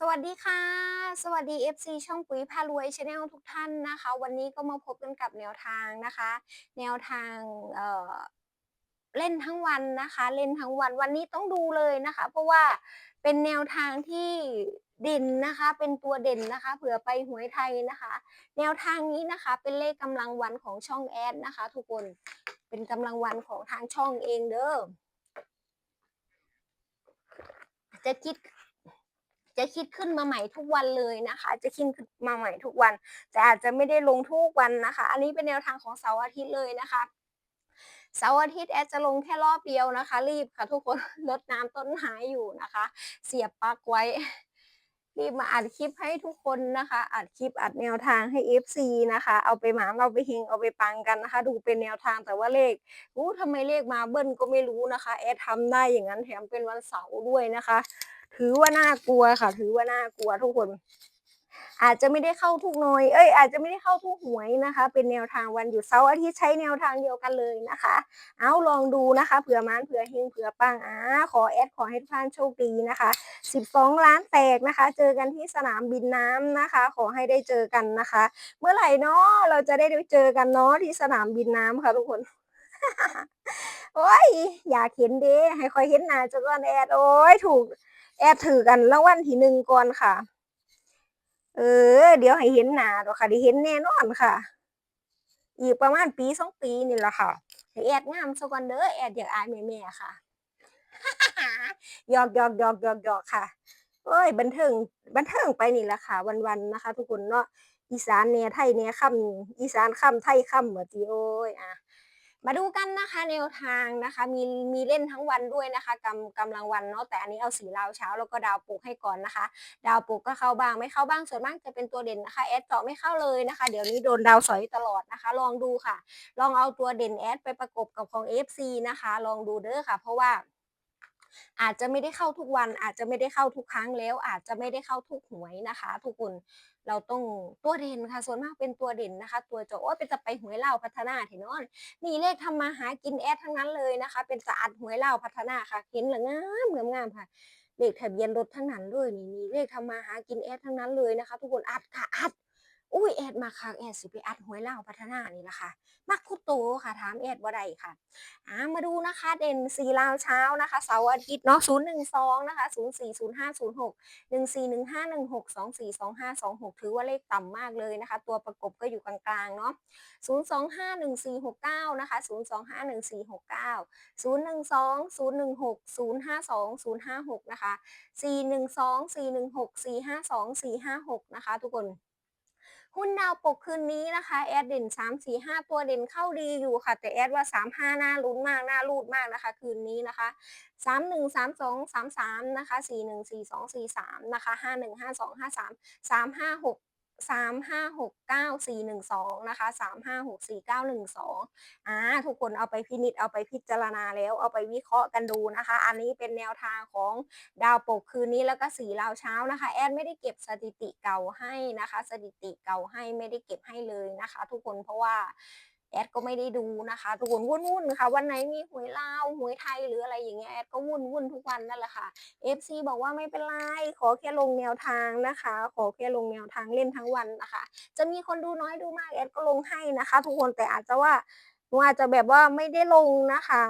สวัสดีค่ะ สวัสดี FC ช่องปุ๋ยพารวยชาแนลทุกท่านนะคะ วันนี้ก็มาพบกันกับแนวทางนะคะ แนวทางเเล่นทั้งวันนะคะ เล่นทั้งวันวันนี้ต้องดูเลยนะคะ เพราะว่าเป็นแนวทางที่เด่นนะคะ เป็นตัวเด่นนะคะเผื่อไปหวยไทยนะคะ แนวทางนี้นะคะเป็นเลขกำลังวันของช่องแอดนะคะ ทุกคนเป็นกำลังวันของทางช่องเองเด้อจะคิด จะคิดขึ้นมาใหม่ทุกวันเลยนะคะ จะคิดขึ้นมาใหม่ทุกวัน แต่อาจจะไม่ได้ลงทุกวันนะคะ อันนี้เป็นแนวทางของเสาร์อาทิตย์เลยนะคะเสาร์อาทิตย์แอดจะลงแค่รอบเดียวนะคะ รีบค่ะทุกคนรดน้ำต้นไม้อยู่นะคะ เสียบปลั๊กไว้ รีบมาอัดคลิปให้ทุกคนนะคะ อัดคลิปอัดแนวทางให้ FC นะคะ เอาไปหมาเอาไปเฮงเอาไปปังกันนะคะ ดูเป็นแนวทางแต่ว่าเลขอู้ทำไมเลขมาเบิ้ลก็ไม่รู้นะคะ แอดทำได้อย่างนั้นแถมเป็นวันเสาร์ด้วยนะคะ ถือว่าน่ากลัวค่ะ ถือว่าน่ากลัวทุกคน อาจจะไม่ได้เข้าทุกหน่วยเอ้ย อาจจะไม่ได้เข้าทุกหวยนะคะ เป็นแนวทางวันหยุดเสาร์อาทิตย์ใช้แนวทางเดียวกันเลยนะคะ เอาลองดูนะคะ เผื่อมานเผื่อเฮงเผื่อปังอ่าขอแอดขอให้ทุกท่านโชคดีนะคะ 12 ล้านแตกนะคะ เจอกันที่สนามบินน้ำนะคะ ขอให้ได้เจอกันนะคะ เมื่อไหร่เนาะเราจะได้เจอกันเนาะที่สนามบินน้ำค่ะทุกคนโอ้ย อยากเห็นเด้ให้คอยเห็นหน้าเจ้าก่อนแอด โอ้ย ถูก แอดถือกันรางวัลที่หนึ่งก่อนค่ะ เออ เดี๋ยวให้เห็นหนาดอกค่ะได้เห็นแน่นอนค่ะ อีกประมาณปีสองปีนี่แหละค่ะให้แอดงามสักวันเด้อแอดอยากอายแม่ๆค่ะหยอกหยอกหยอกหยอกหยอกค่ะเอ้ยบันเทิงบันเทิงไปนี่แหละค่ะ วันๆนะคะ ทุกคนเนาะอีสานเนี่ยไทยเนี่ยคำอีสานคำไทยคำเหมือนจีโอ้ยอะ มาดูกันนะคะแนวทางนะคะมีมีเล่นทั้งวันด้วยนะคะกำกำลังวันเนาะแต่อันนี้เอาสีดาวเช้าแล้วก็ดาวปลุกให้ก่อนนะคะ ดาวปลุกก็เข้าบ้างไม่เข้าบ้างส่วนมากจะเป็นตัวเด่นนะคะแอดเจาะไม่เข้าเลยนะคะ เดี๋ยวนี้โดนดาวสอยตลอดนะคะ ลองดูค่ะ ลองเอาตัวเด่นแอดไปประกบกับของ FC นะคะ ลองดูเด้อค่ะ เพราะว่า อาจจะไม่ได้เข้าทุกวัน อาจจะไม่ได้เข้าทุกครั้งแล้ว อาจจะไม่ได้เข้าทุกหวยนะคะ ทุกคนเราต้องตัวเด่นค่ะส่วนมากเป็นตัวเด่นนะคะ ตัวเจะโอ้เป็นจะไปหวยเล่าพัฒนาเถอะเนนี่เลขทำมาหากินแอดทั้งนั้นเลยนะคะ เป็นสะอาดหวยเล่าพัฒนาค่ะเห็นหรืองามงามงามค่ะเลขทะเบียนรถทั้งนั้นเลยนี่นี่เลขทำมาหากินแอดทั้งนั้นเลยนะคะ ทุกคนอัดค่ะอัด อุ้ยแอดมาค่ะแอดสิไปอัดหวยเล่าพัฒนานี่ละค่ะ มักคุโตค่ะถามแอดบ่ได้ค่ะอ่ามาดูนะคะเด่นสีลาวเช้านะคะเสาร์อาทิตย์เนาะศูนย์หนึ่งสองนะคะศูนย์สี่ศูนย์ห้าศูนย์หกหนึ่งสี่หนึ่งห้าหนึ่งหกสองสี่สองห้าสองหกถือว่าเลขต่ำมากเลยนะคะ ตัวประกบก็อยู่กลางๆเนาะศูนย์สองห้าหนึ่งสี่หกเก้านะคะศูนย์สองห้าหนึ่งสี่หกเก้าศูนย์หนึ่งสองศูนย์หนึ่งหกศูนย์ห้าสองศูนย์ห้าหกนะคะสี่หนึ่งสองสี่หนึ่งหกสี่ห้าสองสี่ห้าหกนะคะ ทุกคน หุ้นดาวปกคืนนี้นะคะแอดเด่นสามสี่ห้าตัวเด่นเข้าดีอยู่ค่ะ แต่แอดว่าสามห้าน่าลุ้นมากน่ารูดมากนะคะ คืนนี้นะคะสามหนึ่งสามสองสามสามนะคะสี่หนึ่งสี่สองสี่สามนะคะห้าหนึ่งห้าสอ งห้าสามสามห้าหกเก้าสี่หนึ่งสองนะคะสามห้าหกสี่เก้าหนึ่งสองอ่า ทุกคนเอาไปพินิจเอาไปพิจารณาแล้วเอาไปวิเคราะห์กันดูนะคะ อันนี้เป็นแนวทางของดาวปกคืนนี้แล้วก็สีราวเช้านะคะ แอดไม่ได้เก็บสถิติเก่าให้นะคะ สถิติเก่าให้ไม่ได้เก็บให้เลยนะคะ ทุกคนเพราะว่า แอดก็ไม่ได้ดูนะคะทุกคนวุ่นๆค่ะ วันไหนมีหวยลาวหวยไทยหรืออะไรอย่างเงี้ยแอดก็วุ่นวุ่นๆทุกวันนั่นแหละค่ะ FC บอกว่าไม่เป็นไรขอแค่ลงแนวทางนะคะ ขอแค่ลงแนวทางเล่นทั้งวันนะคะ จะมีคนดูน้อยดูมากแอดก็ลงให้นะคะ ทุกคนแต่อาจจะว่าหนูอาจจะแบบว่าไม่ได้ลงนะคะ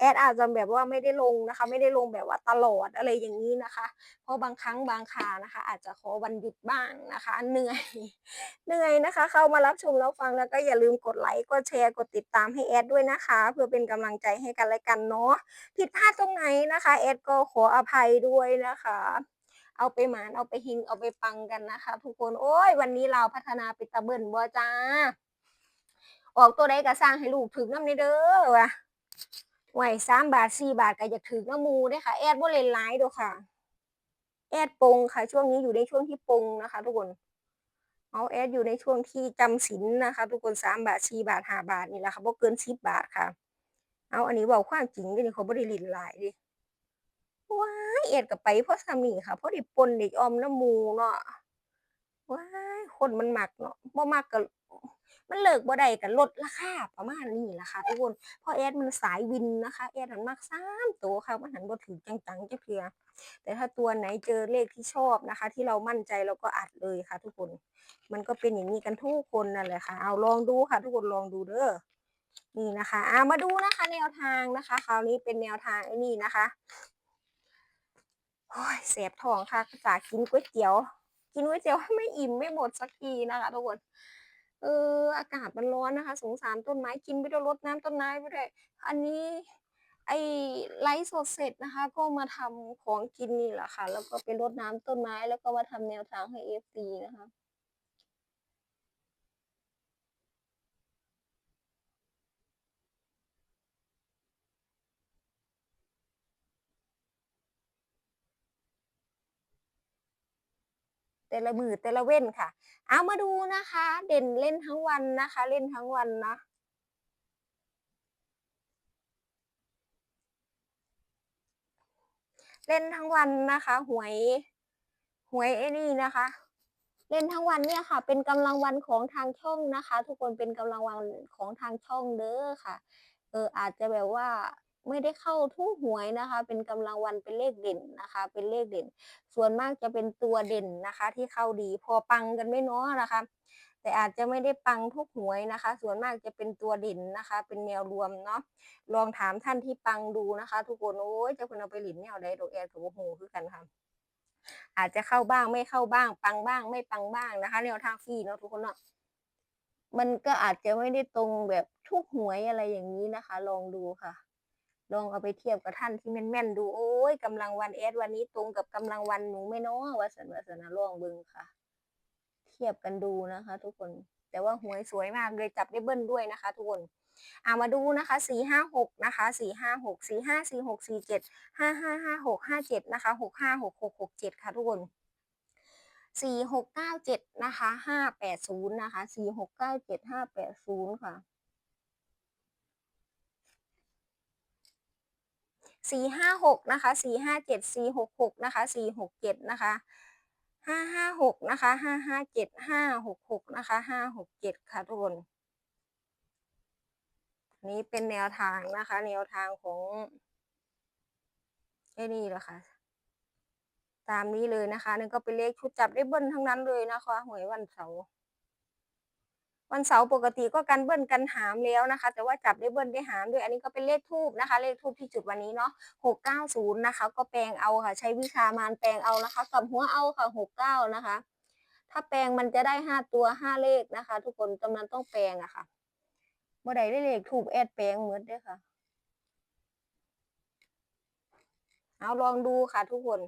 แอดอาจจะแบบว่าไม่ได้ลงนะคะ ไม่ได้ลงแบบว่าตลอดอะไรอย่างนี้นะคะ เพราะบางครั้งบางคานะคะ อาจจะขอวันหยุดบ้างนะคะ เหนื่อยเหนื่อยนะคะ เข้ามารับชมรับฟังแล้วก็อย่าลืมกดไลค์กดแชร์กดติดตามให้แอดด้วยนะคะ เพื่อเป็นกำลังใจให้กันและกันเนาะผิดพลาดตรงไหนนะคะแอดก็ขออภัยด้วยนะคะเอาไปหมานเอาไปหิงเอาไปปังกันนะคะ ทุกคนโอ้ยวันนี้เราพัฒนาไปตะเบิ่นบ่จ้า ออกตัวใดก็สร้างให้ลูกถึงน้ำในเด้อวะ ไหวสามบาทสี่บาทก็อยากถึงน้ำมูเด้ค่ะ แอดบ่เล่นหลายเด้อค่ะ แอดปงค่ะ ช่วงนี้อยู่ในช่วงที่ปงนะคะ ทุกคนเอาแอดอยู่ในช่วงที่จำศีลนะคะ ทุกคนสามบาทสี่บาทห้าบาทนี่แหละค่ะบ่เกินสิบบาทค่ะ เอาอันนี้เว้าความจริงเด้อนี่เขาบ่ได้ล่นหลายด้ว้ายแอดก็ไปเพราะส่ำนี้ค่ะเพราะด้ปนได้ออมน้ำมูเนาะว้ายคนมันหมักเนาะบ่มักก็ มันเลิกบ่ได้ก็ลดราคาประมาณนี้ละค่ะทุกคนเพราะแอดมันสายวินนะคะแอดมันมัก3ตัวค่ะมันหันบ่ถึงจังๆจักเทื่อแต่ถ้าตัวไหนเจอเลขที่ชอบนะคะ ที่เรามั่นใจเราก็อัดเลยค่ะ ทุกคนมันก็เป็นอย่างนี้กันทุกคนนั่นแหละค่ะ เอาลองดูค่ะ ทุกคนลองดูเด้อนี่นะคะอ่ามาดูนะคะ แนวทางนะคะ คราวนี้เป็นแนวทางไอ้นี่นะคะโอ้ยเสบท้องค่ะจากกินก๋วยเตี๋ยว กินก๋วยเตี๋ยวไม่อิ่มไม่หมดสักทีนะคะทุกคน เออ อากาศมันร้อนนะคะ สงสารต้นไม้กินไปด้วยรดน้ำต้นไม้ไปด้วยอันนี้ไอ้ไลฟ์สดเสร็จนะคะ ก็มาทำของกินนี่แหละค่ะ แล้วก็ไปรดน้ำต้นไม้แล้วก็มาทำแนวทางให้เอฟซีนะคะ แต่ละมือแต่ละเว้นค่ะ เอามาดูนะคะ เด่นเล่นทั้งวันนะคะ เล่นทั้งวันนะเล่นทั้งวันนะคะ หวยหวยไอ้นี่นะคะ เล่นทั้งวันเนี่ยค่ะ เป็นกำลังวันของทางช่องนะคะ ทุกคนเป็นกำลังวันของทางช่องเด้อค่ะ เอออาจจะแบบว่า ไม่ได้เข้าทุกหวยนะคะ เป็นกำลังวันเป็นเลขเด่นนะคะ เป็นเลขเด่น ส่วนมากจะเป็นตัวเด่นนะคะ ที่เข้าดีพอปังกันไม่น้อนะคะ แต่อาจจะไม่ได้ปังทุกหวยนะคะ ส่วนมากจะเป็นตัวเด่นนะคะ เป็นแนวรวมเนาะลองถามท่านที่ปังดูนะคะ ทุกคนโอ้ยเจะคนเอาไปหลินแนวใดดอกแอร์กับโอ้โหคือกันค่ะอาจจะเข้าบ้างไม่เข้าบ้าง ปังบ้างไม่ปังบ้างนะคะ แนวทางฟรีเนาะทุกคนเนาะมันก็อาจจะไม่ได้ตรงแบบทุกหวยอะไรอย่างนี้นะคะ ลองดูค่ะ ลองเอาไปเทียบกับท่านที่แม่นๆดูโอ้ยกำลังวันแอดวันนี้ตรงกับกำลังวันหนูไม่น้อวาสันวาสนาลองเบิ่งค่ะ เทียบกันดูนะคะ ทุกคน แต่ว่าหวยสวยมากเลยจับได้เบิ้ลด้วยนะคะ ทุกคนเอามาดูนะคะสี่ห้าหกนะคะสี่ห้าหกสี่ห้าสี่หกสี่เจ็ดห้าห้าห้าหกห้าเจ็ดนะคะหกห้าหกหกหกเจ็ดค่ะทุกคนสี่หกเก้าเจ็ดนะคะห้าแปดศูนย์นะคะสี่หกเก้าเจ็ดห้าแปดศูนย์ค่ะ สี่ห้าหกนะคะสี่ห้าเจ็ดสี่หกหกนะคะสี่หกเจ็ดนะคะห้าห้าหกนะคะห้าห้าเจ็ดห้าหกหกนะคะห้าหกเจ็ดค่ะทุกคนนี้เป็นแนวทางนะคะ แนวทางของไอ้นี่แหละค่ะ ตามนี้เลยนะคะนี่ก็เป็นเลขชุดจับได้เบิ้ลทั้งนั้นเลยนะคะหวยวันเสาร์ วันเสาร์ปกติก็กันเบิ้ลกันหามแล้วนะคะ แต่ว่าจับได้เบิ้ลได้หามด้วยอันนี้ก็เป็นเลขทูบนะคะ เลขทูบที่จุดวันนี้เนาะหกเก้าศูนย์นะคะ ก็แปลงเอาค่ะ ใช้วิชามารแปลงเอานะคะกับหัวเอาค่ะหกเก้านะคะ ถ้าแปลงมันจะได้ห้าตัวห้าเลขนะคะ ทุกคนกำลังต้องแปลงอะค่ะเมื่อใดได้เลขถูกแอดแปลงเหมือนเด้อค่ะ เอาลองดูค่ะทุกคน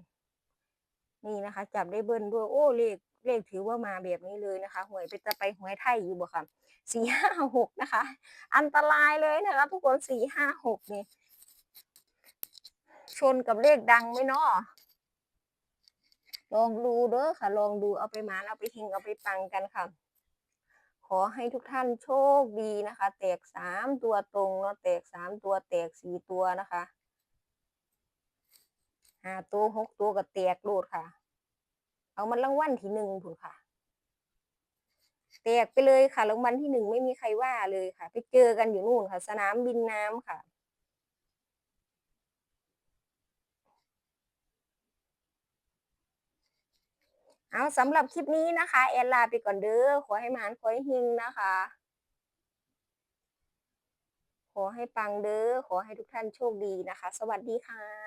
นี่นะคะ จับได้เบิ้ลด้วยโอ้เลข เลขถือว่ามาแบบนี้เลยนะคะ หวยไปจะไปหวยไทยอยู่บ่ค่ะสี่ห้าหกนะคะ อันตรายเลยนะคะ ทุกคนสี่ห้าหกนี่ ชนกับเลขดังไหมเนาะลองดูเด้อค่ะ ลองดูเอาไปหมาเอาไปเฮงเอาไปปังกันค่ะ ขอให้ทุกท่านโชคดีนะคะ แตกสามตัวตรงเนาะแตกสามตัวแตกสี่ตัวนะคะห้าตัวหกตัวก็แตกโลดค่ะ เอามันรางวัลที่หนึ่งผุนค่ะแตกไปเลยค่ะรางวัลที่หนึ่งไม่มีใครว่าเลยค่ะ ไปเจอกันอยู่นู่นค่ะ สนามบินน้ำค่ะเอาสำหรับคลิปนี้นะคะ แอนลาไปก่อนเด้อขอให้มานขอให้เฮงนะคะ ขอให้ปังเด้อขอให้ทุกท่านโชคดีนะคะ สวัสดีค่ะ